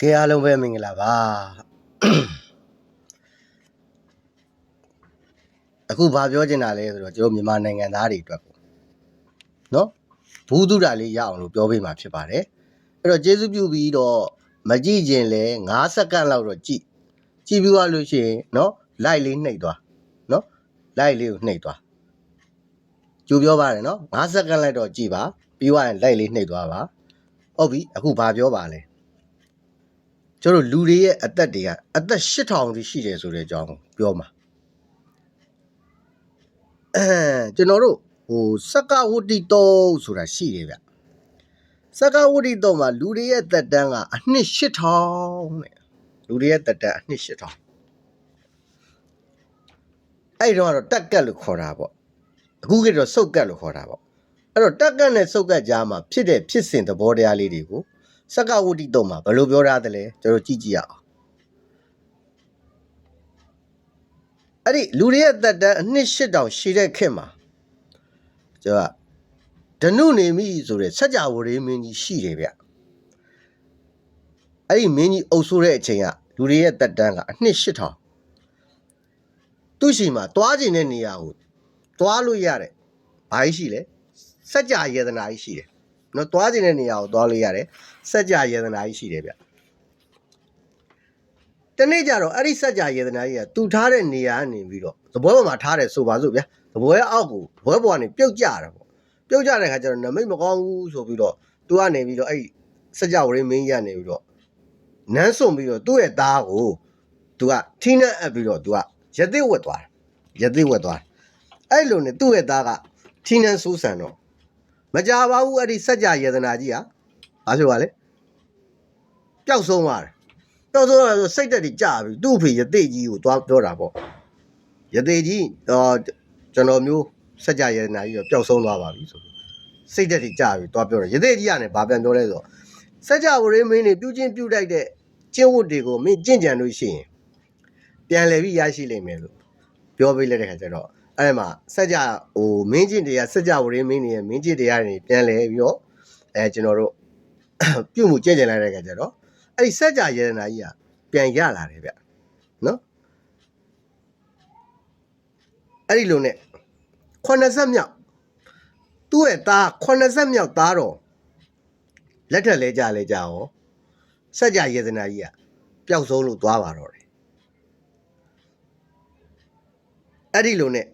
ကဲအားလုံးပဲမင်္ဂလာပါအခုဘာပြောချင်တာလဲဆိုတော့ကျွန်တော်မြန်မာနိုင်ငံသားတွေအတွက်ပေါ့နော်ဘူးသူတာလေးရအောင်လို့ပြောပေးမှာဖြစ်ပါတယ်အဲ့တော့ကျေးဇူးပြုပြီးတော့မကြည့်ခြင်းလဲ9စက္ကန့်လောက်တော့ကြည့်ကြည့်ပြီးသွားလို့ရှိရင်နော် light လေးနှိပ်သွားနော် light လေးကိုနှိပ်သွားကြိုပြောပါတယ်နော်9စက္ကန့်လိုက်တော့ကြည့်ပါပြီးသွားရင် light လေးနှိပ်သွားပါဟုတ်ပြီအခုဘာပြောပါလဲ ကျွန်တော်တို့လူတွေရဲ့အသက်တွေကအသက်8000တိရှိတယ်ဆိုတဲ့အကြောင်းကိုပြောမှာအဲကျွန်တော်တို့ဟိုစက္ကဝတ္တိတောဆိုတာရှိတယ်ဗျစက္ကဝတ္တိတောမှာလူတွေရဲ့သက်တမ်းကအနှစ်8000တဲ့လူတွေရဲ့သက်တမ်းအနှစ်8000အဲ့ဒီတော့ကတော့တက်ကက်လို့ခေါ်တာပေါ့အခုကတော့စုတ်ကက်လို့ခေါ်တာပေါ့အဲ့တော့တက်ကက်နဲ့စုတ်ကက်ကြားမှာဖြစ်တဲ့ဖြစ်စဉ်သဘောတရားလေးတွေကို စက္ကဝတ္တိတုံမှာဘယ်လိုပြောထားသလဲကျွန်တော်ကြည့်ကြည့်ရအောင်အဲ့ဒီလူတွေရဲ့သက်တမ်းအနှစ်8000ရှိတဲ့ခေတ်မှာကျွန်တော်ကဒနုနေမိဆိုတဲ့စัจ java ဝရေမင်းကြီးရှိတယ်ဗျအဲ့ဒီမင်းကြီးအုပ်ဆိုးတဲ့အချိန်ကလူတွေရဲ့သက်တမ်းကအနှစ်8000သူ့ရှိမှာတွားကျင်တဲ့နေရာကိုတွားလို့ရတယ်ဘာကြီးရှိလဲစัจ java ယေဒနာကြီးရှိတယ် နော်တွားကျင်တဲ့နေရာကိုတွားလို့ရတယ် စัจ जा ယေဒနာကြီးရှိတယ်ဗျတနေ့ကျတော့အဲ့ဒီစัจ जा ယေဒနာကြီးကတူထားတဲ့နေရာကနေပြီးတော့သပွဲပေါ်မှာထားတယ်ဆိုပါစို့ဗျာသပွဲအောက်ကိုသပွဲပေါ်ကနေပြုတ်ကျတာပေါ့ပြုတ်ကျတဲ့ခါကျတော့နမိတ်မကောင်းဘူးဆိုပြီးတော့သူကနေပြီးတော့အဲ့ဒီစัจ जा ဝရင်းမင်းကြီးကနေပြီးတော့နန်းစွန်ပြီးတော့သူ့ရဲ့သားကိုသူကထိနှက်အပ်ပြီးတော့သူကရသေးဝက်သွားတယ်ရသေးဝက်သွားတယ်အဲ့လိုနဲ့သူ့ရဲ့သားကထိနှက်ဆိုးဆန်တော့ မကြပါဘူးအဲ့ဒီစัจ जा ယေဒနာကြီးက ဘာဖြစ်ပါလဲပျောက်ဆုံးသွားတယ်ပျောက်ဆုံးသွားဆိုစိတ်တက်ကြီးကြာပြီသူ့အဖေရသေးကြီးကိုသွားပြောတာပေါ့ရသေးကြီးတော့ကျွန်တော်မျိုးစัจ जा ရနာကြီးတော့ပျောက်ဆုံးသွားပါပြီဆိုစိတ်တက်ကြီးကြာပြီသွားပြောတယ်ရသေးကြီးကလည်းဘာပြန်ပြောလဲဆိုတော့စัจ जा ဝရင်းမင်းနေပြုချင်းပြုတိုက်တဲ့ကျင့်ဝတ်တွေကိုမင်းကျင့်ကြံလို့ရှိရင်ပြန်လည်ပြီးရရှိလိမ့်မယ်လို့ပြောပေးလိုက်တဲ့ခါကျတော့ အဲ့မှာစက်ကြဟိုမင်းကျင်တရားစက်ကြဝရင်းမင်းနေရဲ့မင်းကျင်တရားတွေပြန်လဲပြီးတော့အဲကျွန်တော်တို့ပြုတ်မှုကြဲ့ကြင်လိုက်တဲ့ခါကျတော့အဲ့ဒီစက်ကြရတနာကြီးကပြန်ရလာတယ်ဗျနော်အဲ့ဒီလိုနဲ့80မြောက်သူ့ရဲ့သား80မြောက်သားတော့လက်ထက်လဲကြလဲကြရောစက်ကြရတနာကြီးကပျောက်ဆုံးလို့သွားပါတော့တယ်အဲ့ဒီလိုနဲ့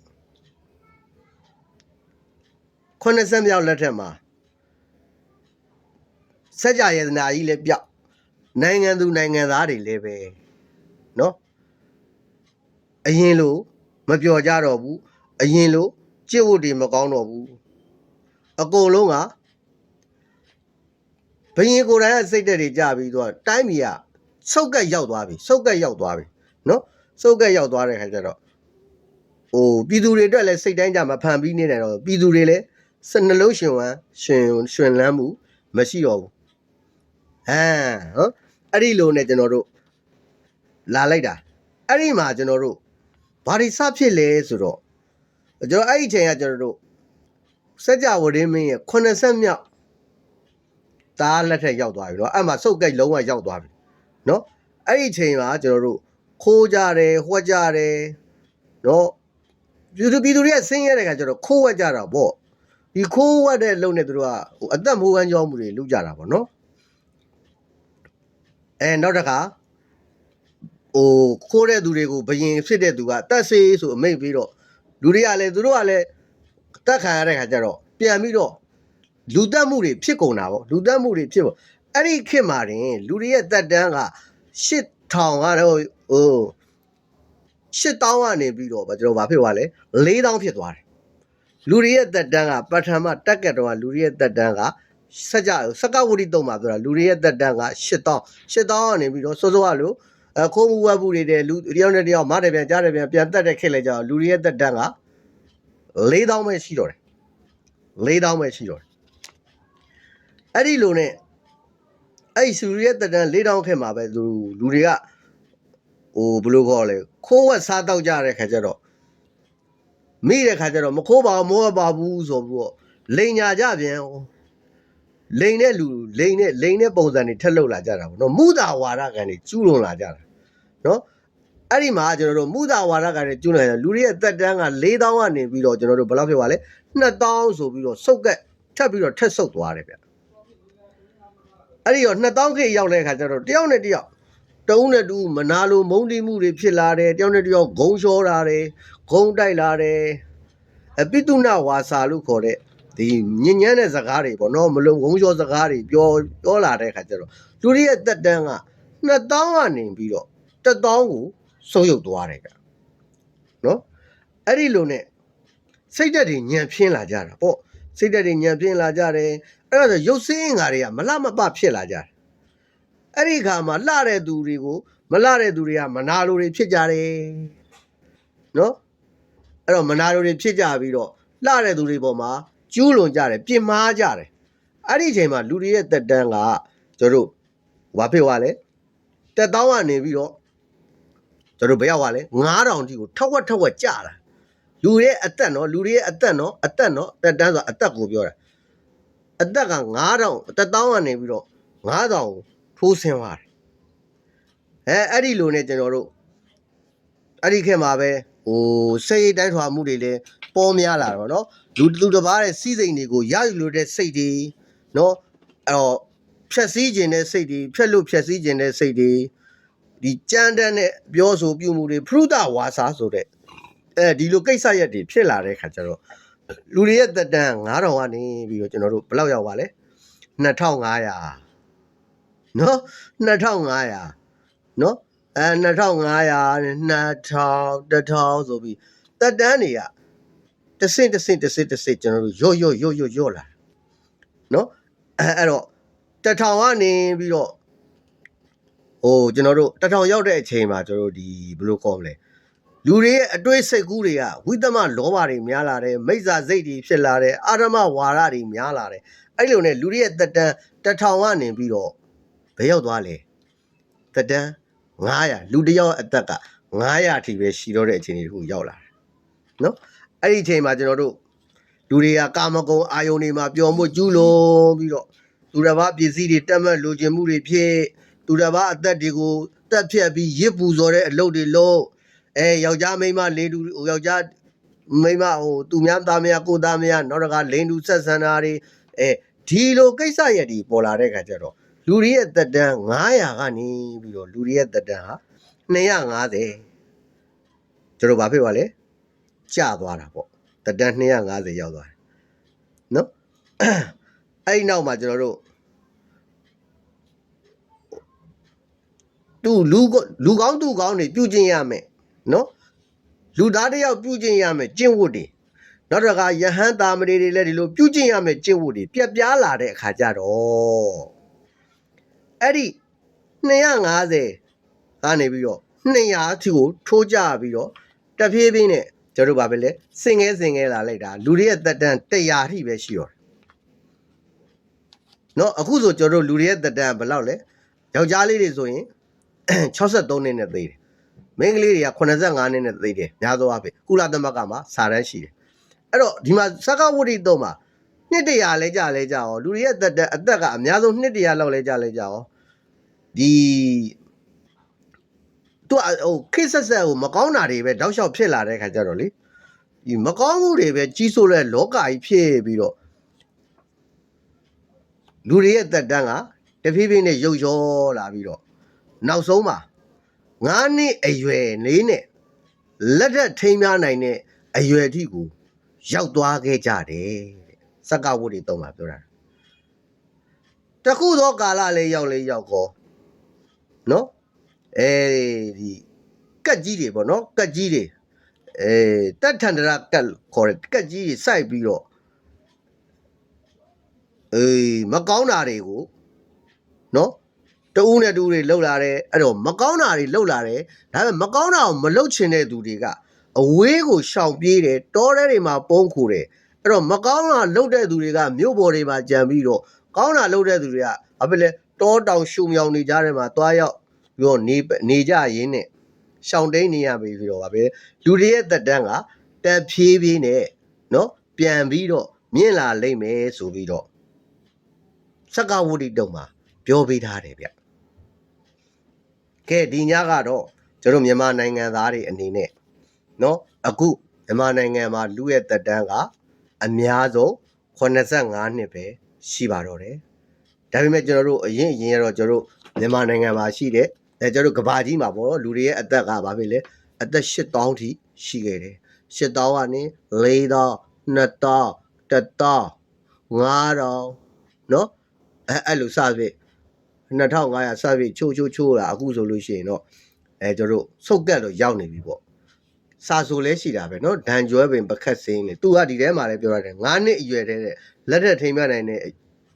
80မြောက်လက်ထက်မှာ စัจ जा ယေဒနာကြီးလည်းပြောက်နိုင်ငံသူနိုင်ငံသားတွေလည်းပဲเนาะအရင်လိုမပြောကြတော့ဘူးအရင်လိုကြည့်ဝတ်တွေမကောင်းတော့ဘူးအကုန်လုံးကဘယင်ကိုယ်တိုင်ကစိတ်တက်တွေကြပြီးတော့တိုင်းပြည်ကစုတ်ကက်ရောက်သွားပြီစုတ်ကက်ရောက်သွားပြီเนาะစုတ်ကက်ရောက်သွားတဲ့ခါကျတော့ဟိုပြည်သူတွေအတွက်လည်းစိတ်တိုင်းကြမဖန်ပြီးနေတယ်တော့ပြည်သူတွေလည်း စနှလုံးရှင်ဝမ်းရှင်ရှင်လန်းမှုမရှိတော့ဘူး ဟမ်ဟောအဲ့ဒီလိုနဲ့ကျွန်တော်တို့လာလိုက်တာအဲ့ဒီမှာကျွန်တော်တို့ဘာတွေစဖြစ်လဲဆိုတော့ကျွန်တော်အဲ့ဒီအချိန်ကကျွန်တော်တို့စัจ जा ဝရင်းမင်းရဲ့80မြောက်တားလက်ထက်ရောက်သွားပြီเนาะအဲ့မှာစုပ်ကိတ်လုံးဝရောက်သွားပြီเนาะအဲ့ဒီအချိန်မှာကျွန်တော်တို့ခိုးကြတယ်ဟွက်ကြတယ်เนาะပြည်သူပြည်သူတွေကဆင်းရဲတဲ့ခါကျတော့ခိုးဝက်ကြတာပေါ့ ဒီခိုးဝတ်တဲ့အလုပ်နဲ့သူတို့ကဟိုအသက်မိုးကန်းကြောင်းမှုတွေလုပ်ကြတာပေါ့နော်အဲနောက်တစ်ခါဟိုခိုးတဲ့သူတွေကိုဘယင်ဖြစ်တဲ့သူကတတ်ဆေးဆိုအမိန့်ပြီးတော့လူတွေကလည်းသူတို့ကလည်းတတ်ခံရတဲ့ခါကျတော့ပြန်ပြီးတော့လူတက်မှုတွေဖြစ်ကုန်တာပေါ့လူတက်မှုတွေဖြစ်ပေါ့အဲ့ဒီခေတ်မှာတင်လူတွေရဲ့တက်တန်းက8000ကတော့ဟို8000ကနေပြီးတော့ကျွန်တော်ဘာဖြစ်သွားလဲ4000ဖြစ်သွားတယ် လူတွေရဲ့တက်တန်းကပထမတက်ကတ်တော့လူတွေရဲ့တက်တန်းကစကြစကဝတိတုံးမှာပြောတာလူတွေရဲ့တက်တန်းက8000 8000ကနေပြီးတော့စောစောကလို့အခိုးမှုဝက်မှုတွေတဲ့လူတယောက်နဲ့တယောက်မတယ်ပြန်ကြားတယ်ပြန်ပြန်တက်တဲ့ခက်လဲကြတော့လူတွေရဲ့တက်တန်းက4000ပဲရှိတော့တယ်4000ပဲရှိတော့တယ်အဲ့ဒီလိုနဲ့အဲ့ဒီလူတွေရဲ့တက်တန်း4000ခက်မှာပဲလူလူတွေကဟိုဘယ်လိုခေါ်လဲခိုးဝက်စားတော့ကြတဲ့ခါကျတော့ မိတဲ့ခါကျတော့မခိုးပါဘူးမောပါဘူးဆိုပြီးတော့လိန်ညာကြပြန်လိန်တဲ့လူလိန်တဲ့လိန်တဲ့ပုံစံတွေထက်လောက်လာကြတာပေါ့နော်မူတာဝါဒကန်တွေကျူးလွန်လာကြတာနော်အဲ့ဒီမှာကျွန်တော်တို့မူတာဝါဒကန်တွေကျူးလွန်လာကြလူတွေရဲ့သက်တမ်းက4000ကနေပြီးတော့ကျွန်တော်တို့ဘယ်လောက်ဖြစ်သွားလဲ2000ဆိုပြီးတော့စုတ်ကက်ထပ်ပြီးတော့ထက်ဆုပ်သွားတယ်ဗျအဲ့ဒီတော့2000ခေတ်ရောက်တဲ့အခါကျတော့တယောက်နဲ့တယောက်တုံးနဲ့တူမနာလိုမုန်းတိမှုတွေဖြစ်လာတယ်တယောက်နဲ့တယောက်ဂုံလျှောတာတယ် ဂုံတိုက်လာတယ်အပိတုနဝါစာလို့ခေါ်တဲ့ဒီညဉ့်ညမ်းတဲ့စကားတွေပေါ့နော်မလုံးဝုံရောစကားတွေပြောပြောလာတဲ့ခါကျတော့လူတွေရဲ့တက်တန်းက2000ကနေပြီးတော့1000ကိုဆုံးယုတ်သွားတယ်ဗျနော်အဲ့ဒီလိုနဲ့စိတ်ဓာတ်တွေညံပြင်းလာကြတာပေါ့စိတ်ဓာတ်တွေညံပြင်းလာကြတယ်အဲ့ဒါဆိုရုပ်စင်းအင်္ဂါတွေကမလှမပဖြစ်လာကြတယ်အဲ့ဒီခါမှာလှတဲ့သူတွေကိုမလှတဲ့သူတွေကမနာလိုတွေဖြစ်ကြတယ်နော် အဲ့တော့မနာလိုတွေဖြစ်ကြပြီးတော့လှတဲ့သူတွေပေါ်မှာကျူးလွန်ကြတယ်ပြင်မာကြတယ်အဲ့ဒီအချိန်မှာလူတွေရဲ့တက်တန်းကကျွန်တော်တို့ဘာဖြစ်သွားလဲတက်တောင်းကနေပြီးတော့ကျွန်တော်တို့ဘယ်ရောက်သွားလဲ9000တိကိုထောက်ဝက်ထောက်ဝက်ကြတာလူတွေရဲ့အသက်နော်လူတွေရဲ့အသက်နော်အသက်နော်တက်တန်းဆိုတာအသက်ကိုပြောတာအသက်က9000တက်တောင်းကနေပြီးတော့9000ကိုထိုးဆင်းသွားတယ်အဲအဲ့ဒီလိုနဲ့ကျွန်တော်တို့အဲ့ဒီခေတ်မှာပဲ ဟိုစိတ်ရိပ်တိုက်ထွာမှုတွေလည်းပေါ်များလာတော့နော်လူလူတစ်ပါးရဲ့စီးစိမ်တွေကိုရယူလို့တဲ့စိတ်တွေနော်အဲ့တော့ဖြက်စီးခြင်းတဲ့စိတ်တွေဖြက်လို့ဖြက်စီးခြင်းတဲ့စိတ်တွေဒီကြမ်းတမ်းတဲ့ပြောဆိုပြုမှုတွေဖရုဒဝါစာဆိုတဲ့အဲဒီလိုကိစ္စရက်တွေဖြစ်လာတဲ့ခါကျတော့လူတွေရဲ့တက်တန်း9000ကနေပြီးတော့ကျွန်တော်တို့ဘယ်လောက်ရောက်ပါလဲ2500နော်2500နော် အဲ2500 2000 1000ဆိုပြီးတက်တန်းတွေကတဆင့်တဆင့်တဆင့်တဆင့်ကျွန်တော်တို့ရော့ရော့ရော့ရော့ရော့လာနော်အဲအဲ့တော့တထောင်ကနေပြီးတော့ဟိုကျွန်တော်တို့တထောင်ရောက်တဲ့အချိန်မှာကျွန်တော်တို့ဒီဘယ်လိုခေါ်မလဲလူတွေရဲ့အတွေးစိတ်ကူးတွေကဝိသမလောဘတွေများလာတယ်မိစ္ဆာစိတ်တွေဖြစ်လာတယ်အာရမဝါဒတွေများလာတယ်အဲ့လိုနဲ့လူတွေရဲ့တက်တန်းတထောင်ကနေပြီးတော့ဘယ်ရောက်သွားလဲတက်တန်း 900လူတစ်ယောက်အသက်က900အထိပဲရှိတော့တဲ့အချိန်တွေတခုရောက်လာတယ်နော်အဲ့ဒီအချိန်မှာကျွန်တော်တို့လူတွေကကာမဂုဏ်အာယုန်တွေမှာပျော်မှုကျူးလွန်ပြီးတော့သူတစ်ပါးပစ္စည်းတွေတက်မဲ့လိုချင်မှုတွေဖြစ်သူတစ်ပါးအသက်တွေကိုတက်ဖြတ်ပြီးရစ်ပူစော်တဲ့အလုပ်တွေလုပ်အဲယောက်ျားမိန်းမလေးတူဟိုယောက်ျားမိန်းမဟိုသူများသားမယားကိုသားမယားနောက်တစ်ခါလိန်တူဆက်ဆံတာတွေအဲဒီလိုကိစ္စရက်တွေပေါ်လာတဲ့ခါကျတော့ လူတွေရဲ့တက်တန်း900ကနေပြီးတော့လူတွေရဲ့တက်တန်းဟာ250ကျွန်တော်ဘာဖြစ်ပါလဲကျသွားတာပေါ့တတန်း250ရောက်သွားတယ်နော်အဲ့ဒီနောက်မှာကျွန်တော်တို့သူလူကလူကောင်းသူကောင်းတွေပြုကျင့်ရမယ်နော်လူသားတစ်ယောက်ပြုကျင့်ရမယ်ကျင့်ဝတ်တွေနောက်တစ်ခါယဟန်တာမဏေတွေလည်းဒီလိုပြုကျင့်ရမယ်ကျင့်ဝတ်တွေပြက်ပြားလာတဲ့အခါကျတော့ အဲ့ဒီ250ကနေပြီးတော့200အထိကိုထိုးကြပြီးတော့တဖြည်းဖြည်းနဲ့ကျွန်တော်တို့ဗာပဲလဲစင်ငဲစင်ငဲလာလိုက်တာလူတွေရဲ့တက်တန်း100အထိပဲရှိတော့တယ်နော်အခုဆိုကျွန်တော်တို့လူတွေရဲ့တက်တန်းဘယ်လောက်လဲယောက်ျားလေးတွေဆိုရင်63နှစ်နဲ့သေးတယ်မိန်းကလေးတွေက85နှစ်နဲ့သေးတယ်များသောအားဖြင့်ကုလသမဂ္ဂမှာစာတန်းရှိတယ်အဲ့တော့ဒီမှာစကဝတ္တိတော့မှာနှစ်တရာလဲကြလဲကြအောင်လူတွေရဲ့တက်တန်းအသက်ကအများဆုံးနှစ်တရာလောက်လဲကြလဲကြအောင် ဒီသူကဟိုခိဆက်ဆက်ဟိုမကောင်းတာတွေပဲတောက်လျှောက်ဖြစ်လာတဲ့ခါကျတော့လေဒီမကောင်းမှုတွေပဲကြီးစိုးတဲ့လောကကြီးဖြစ်ပြီးတော့လူတွေရဲ့တက်တန်းကတဖြည်းဖြည်းနဲ့ရုပ်ရောလာပြီးတော့နောက်ဆုံးမှာငါးနှစ်အရွယ်လေးနဲ့လက်ထက်ထိမ်းများနိုင်တဲ့အရွယ်အထိကိုရောက်သွားခဲ့ကြတယ်တဲ့စက္ကဝတ်တွေတုံးမှာပြောတာတခုသောကာလလေးရောက်လေးရောက်ကော နော်အဲဒီကက်ကြီးတွေပေါ့နော်ကက်ကြီးတွေအဲတက်ထန္တရကက်ခေါ်တဲ့ကက်ကြီးတွေစိုက်ပြီးတော့အေးမကောင်းတာတွေကိုနော်တူးနဲ့တူးတွေလှုပ်လာတယ်အဲ့တော့မကောင်းတာတွေလှုပ်လာတယ်ဒါပေမဲ့မကောင်းတာကိုမလှုပ်ချင်တဲ့သူတွေကအဝေးကိုရှောင်ပြေးတယ်တောထဲတွေမှာပုံခိုတယ်အဲ့တော့မကောင်းတာလှုပ်တဲ့သူတွေကမြို့ပေါ်တွေမှာကြံပြီးတော့ကောင်းတာလှုပ်တဲ့သူတွေကဘာဖြစ်လဲ တောတောင်ရှုံမြောင်နေကြတဲ့မှာတွားရောက်ပြီးတော့နေနေကြရင်းနဲ့ရှောင်တိန်နေရပြီပြီးတော့ဗာပဲလူတွေရဲ့တက်တန်းကတက်ဖြည်းဖြည်းနဲ့နော်ပြန်ပြီးတော့မြင့်လာလိမ့်မယ်ဆိုပြီးတော့စက္ကဝတိတုံမှာပြောပေးထားတယ်ဗျကဲဒီညကတော့ကျွန်တော်မြန်မာနိုင်ငံသားတွေအနေနဲ့နော်အခုမြန်မာနိုင်ငံမှာလူရဲ့တက်တန်းကအများဆုံး85နှစ်ပဲရှိပါတော့တယ် ဒါပေမဲ့ကျွန်တော်တို့အရင်အရင်ကတော့ကျွန်တော်တို့မြန်မာနိုင်ငံမှာရှိတဲ့အဲကျွန်တော်တို့ကဘာကြီးမှာပေါ့နော်လူတွေရဲ့အသက်ကဘာဖြစ်လဲအသက်8000ထိရှိခဲ့တယ်8000ကနေ4000 2000 1000 9000နော်အဲအဲ့လိုစဖြစ်2500စဖြစ်ချိုးချိုးချိုးလာအခုဆိုလို့ရှိရင်တော့အဲကျွန်တော်တို့စုတ်ကက်လို့ရောက်နေပြီပေါ့စာဆိုလဲရှိတာပဲเนาะဒန်ကျွဲပင်ပခတ်စင်းနေသူကဒီထဲမှာလည်းပြောရတယ်9နှစ်အရွယ်တည်းတဲ့လက်ထက်ထိမ်းမြနိုင်တဲ့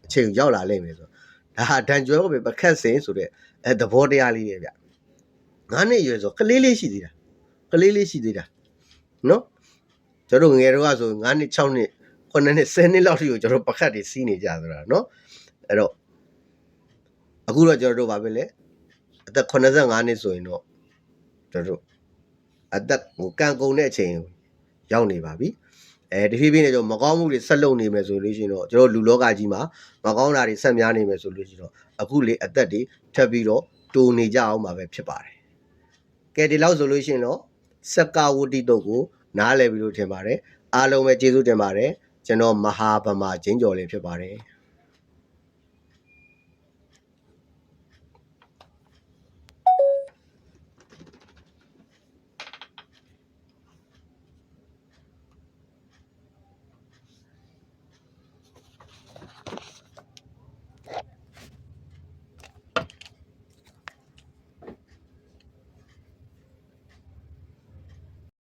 အချိန်ရောက်လာလိမ့်မယ်ဆိုတော့ဒါဟာဒန်ကျွဲကိုပဲပခတ်စင်ဆိုတဲ့အဲသဘောတရားလေးတွေဗျငါးနှစ်ရွယ်ဆိုကလေးလေးရှိသေးတာကလေးလေးရှိသေးတာနော်ကျွန်တော်ငယ်တော့ကဆို9နှစ်6နှစ်9နှစ်10နှစ်လောက်ထိကိုကျွန်တော်ပခတ်တွေစီးနေကြသလားနော်အဲ့တော့အခုတော့ကျွန်တော်တို့ဗာပဲလေအသက်85နှစ်ဆိုရင်တော့ကျွန်တော်တို့အသက်ဟိုကံကုန်တဲ့အချိန်ရောက်နေပါပြီ အဲတဖြည်းဖြည်းနဲ့ကျွန်တော်မကောင်းမှုတွေဆက်လုပ်နေမယ်ဆိုလို့ရှိရင်တော့ကျွန်တော်လူလောကကြီးမှာမကောင်းတာတွေဆက်များနေမယ်ဆိုလို့ရှိရင်တော့အခုလေအသက်တွေထပ်ပြီးတော့တူနေကြအောင်မှာပဲဖြစ်ပါတယ်ကဲဒီလောက်ဆိုလို့ရှိရင်တော့စက္ကဝတိတုတ်ကိုနားလည်ပြီလို့ထင်ပါတယ်အားလုံးပဲကျေးဇူးတင်ပါတယ်ကျွန်တော်မဟာဗမာကျင်းကျော်လေးဖြစ်ပါတယ်